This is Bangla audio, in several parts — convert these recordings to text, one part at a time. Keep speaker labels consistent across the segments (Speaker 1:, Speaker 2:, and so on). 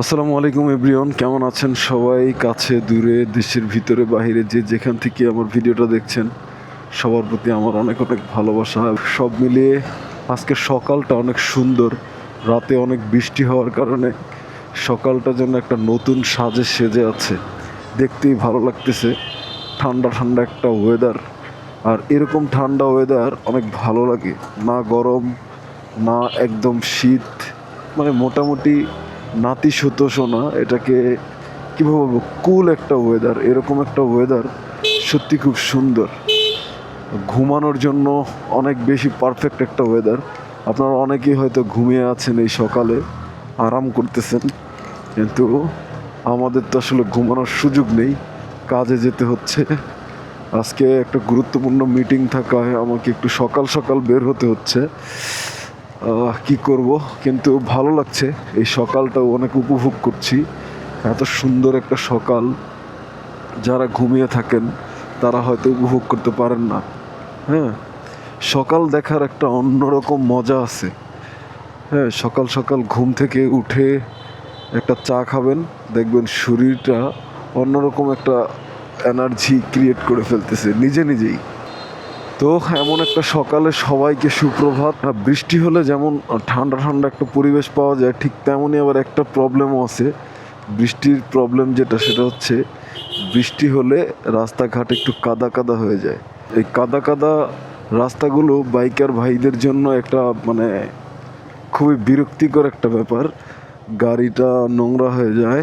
Speaker 1: আসসালামু আলাইকুম এভরিওন কেমন আছেন সবাই? কাছে, দূরে, দেশের ভিতরে বাইরে যে যেখান থেকে আমার ভিডিওটা দেখছেন, সবার প্রতি আমার অনেক অনেক ভালোবাসা। সব মিলিয়ে আজকে সকালটা অনেক সুন্দর, রাতে অনেক বৃষ্টি হওয়ার কারণে সকালটা যেন একটা নতুন সাজে সেজে আছে। দেখতেই ভালো লাগতেছে, ঠান্ডা ঠান্ডা একটা ওয়েদার আর এরকম ঠান্ডা ওয়েদার অনেক ভালো লাগে, না গরম, না একদম শীত মানে মোটামুটি নাতিশীতোষ্ণ এটাকে কীভাবে বলব? কুল একটা ওয়েদার এরকম একটা ওয়েদার সত্যি খুব সুন্দর। ঘুমানোর জন্য অনেক বেশি পারফেক্ট একটা ওয়েদার আপনারা অনেকেই হয়তো ঘুমিয়ে আছেন এই সকালে, আরাম করতেছেন, কিন্তু আমাদের তো আসলে ঘুমানোর সুযোগ নেই, কাজে যেতে হচ্ছে। আজকে একটা গুরুত্বপূর্ণ মিটিং থাকায় আমাকে একটু সকাল সকাল বের হতে হচ্ছে। কি করব? কিন্তু ভালো লাগছে। এই সকালটাও অনেক উপভোগ করছি। এত সুন্দর একটা সকাল। যারা ঘুমিয়ে থাকেন, তারা হয়তো উপভোগ করতে পারেন না। হ্যাঁ সকাল দেখার একটা অন্যরকম মজা আছে। হ্যাঁ সকাল সকাল ঘুম থেকে উঠে একটা চা খাবেন। দেখবেন শরীরটা অন্যরকম একটা এনার্জি ক্রিয়েট করে ফেলতেছে, নিজে নিজেই। তো এমন একটা সকালে সবাইকে সুপ্রভাত। বৃষ্টি হলে যেমন ঠান্ডা ঠান্ডা একটা পরিবেশ পাওয়া যায়, ঠিক তেমনই আবার একটা প্রবলেমও আছে। বৃষ্টির প্রবলেম যেটা, সেটা হচ্ছে বৃষ্টি হলে রাস্তাঘাট একটু কাদা কাদা হয়ে যায়। এই কাদা কাদা রাস্তাগুলো বাইকার ভাইদের জন্য একটা মানে খুবই বিরক্তিকর একটা ব্যাপার। গাড়িটা নোংরা হয়ে যায়,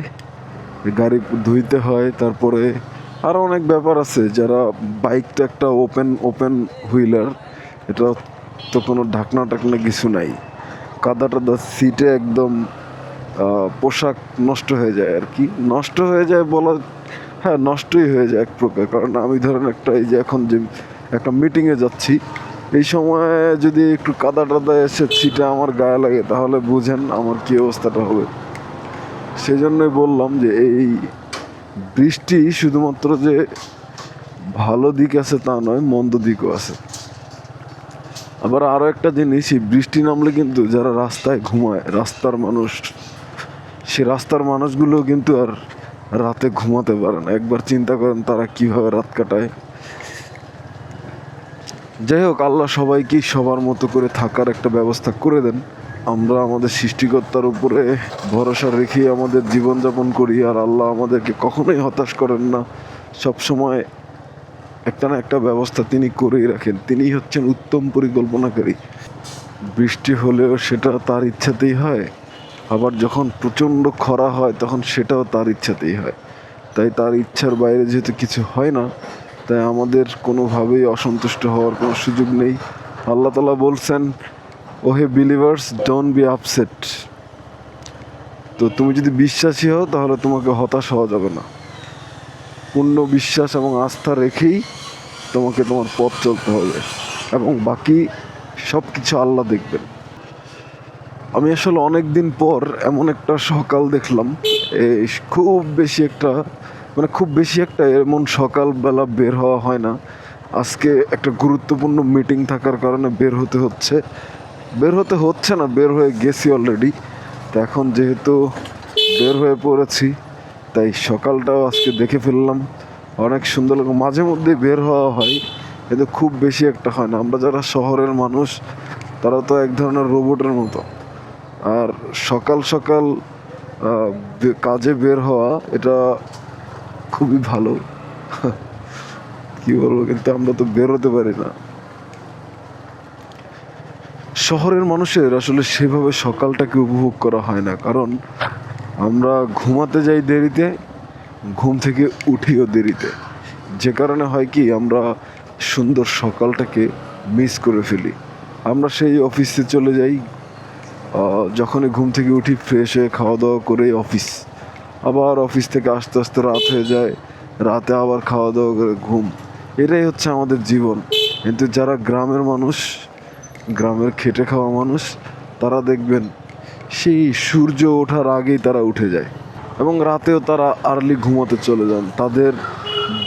Speaker 1: গাড়ি ধুইতে হয়, তারপরে আরও অনেক ব্যাপার আছে, যারা বাইকটা একটা ওপেন ওপেন হুইলার এটা তো কোনো ঢাকনা টাকনা কিছু নাই। কাদা টাদা সিটে একদম পোশাক নষ্ট হয়ে যায় আর কি। নষ্ট হয়ে যায় বলা হ্যাঁ নষ্টই হয়ে যায় এক প্রকার। কারণ আমি ধরেন একটা এই যে এখন যে একটা মিটিংয়ে যাচ্ছি, এই সময় যদি একটু কাদা টাদা এসে সিটে আমার গায়ে লাগে, তাহলে বুঝেন আমার কী অবস্থাটা হবে। সেই জন্যই বললাম যে এই বৃষ্টি শুধুমাত্র যে ভালো দিক আছে তা নয়, মন্দ দিকও আছে। আবার আরও একটা জিনিস, এই বৃষ্টি নামলে কিন্তু যারা রাস্তায় ঘুমায়, রাস্তার মানুষ, সে রাস্তার মানুষগুলো কিন্তু আর রাতে ঘুমাতে পারে না। একবার চিন্তা করেন তারা কীভাবে রাত কাটায়। যাই হোক, আল্লাহ সবাইকেই সবার মতো করে থাকার একটা ব্যবস্থা করে দেন। আমরা আমাদের সৃষ্টিকর্তার উপরে ভরসা রেখেই আমাদের জীবনযাপন করি, আর আল্লাহ আমাদেরকে কখনোই হতাশ করেন না। সব সময় একটা না একটা ব্যবস্থা তিনি করেই রাখেন। তিনিই হচ্ছেন উত্তম পরিকল্পনাকারী। বৃষ্টি হলেও সেটা তার ইচ্ছাতেই হয়। আবার যখন প্রচণ্ড খরা হয়, তখন সেটাও তার ইচ্ছাতেই হয়। তাই তার ইচ্ছার বাইরে যেহেতু কিছু হয় না, তাই আমাদের কোনোভাবেই অসন্তুষ্ট হওয়ার কোনো সুযোগ নেই। আল্লাহ তালা বলছেন ওহে বিলিভার্স ডোন্ট বি আপসেট তো তুমি যদি বিশ্বাসী হও, তাহলে তোমাকে হতাশ হওয়া যাবে না। পূর্ণ বিশ্বাস এবং আস্থা রেখেই তোমাকে তোমার পথ চলতে হবে। এবং বাকি সব কিছু আল্লাহ দেখবেন। আমি আসলে অনেক দিন পর এমন একটা সকাল দেখলাম। খুব বেশি একটা মানে খুব বেশি একটা এমন সকালবেলা বের হওয়া হয় না। আজকে একটা গুরুত্বপূর্ণ মিটিং থাকার কারণে বের হতে হচ্ছে। বের হতে হচ্ছে না, বের হয়ে গেছি অলরেডি তো এখন যেহেতু বের হয়ে পড়েছি, তাই সকালটাও আজকে দেখে ফেললাম। অনেক সুন্দর লাগে মাঝে মধ্যে বের হওয়া হয়, কিন্তু খুব বেশি একটা হয় না। আমরা যারা শহরের মানুষ, তারা তো এক ধরনের রোবটের মতো। আর সকাল সকাল কাজে বের হওয়া, এটা খুবই ভালো। কি বলব, কিন্তু আমরা তো বের হতে পারি না। শহরের মানুষের আসলে সেভাবে সকালটাকে উপভোগ করা হয় না। কারণ আমরা ঘুমাতে যাই দেরিতে, ঘুম থেকে উঠিও দেরিতে। যে কারণে হয় কি, আমরা সুন্দর সকালটাকে মিস করে ফেলি। আমরা সেই অফিসে চলে যাই যখনই ঘুম থেকে উঠি ফ্রেশ হয়ে খাওয়া দাওয়া করে অফিস আবার অফিস থেকে আস্তে আস্তে রাত হয়ে যায়, রাতে আবার খাওয়া দাওয়া করে ঘুম। এটাই হচ্ছে আমাদের জীবন। কিন্তু যারা গ্রামের মানুষ গ্রামের খেটে খাওয়া মানুষ, তারা দেখবেন সেই সূর্য ওঠার আগেই তারা উঠে যায় এবং রাতেও তারা আর্লি ঘুমাতে চলে যান। তাদের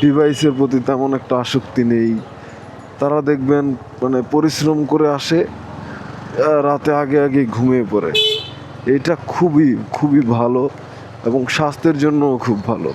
Speaker 1: ডিভাইসের প্রতি তেমন একটা আসক্তি নেই। তারা দেখবেন মানে পরিশ্রম করে আসে রাতে আগে আগে ঘুমিয়ে পড়ে। এটা খুবই খুবই ভালো এবং স্বাস্থ্যের জন্যও খুব ভালো।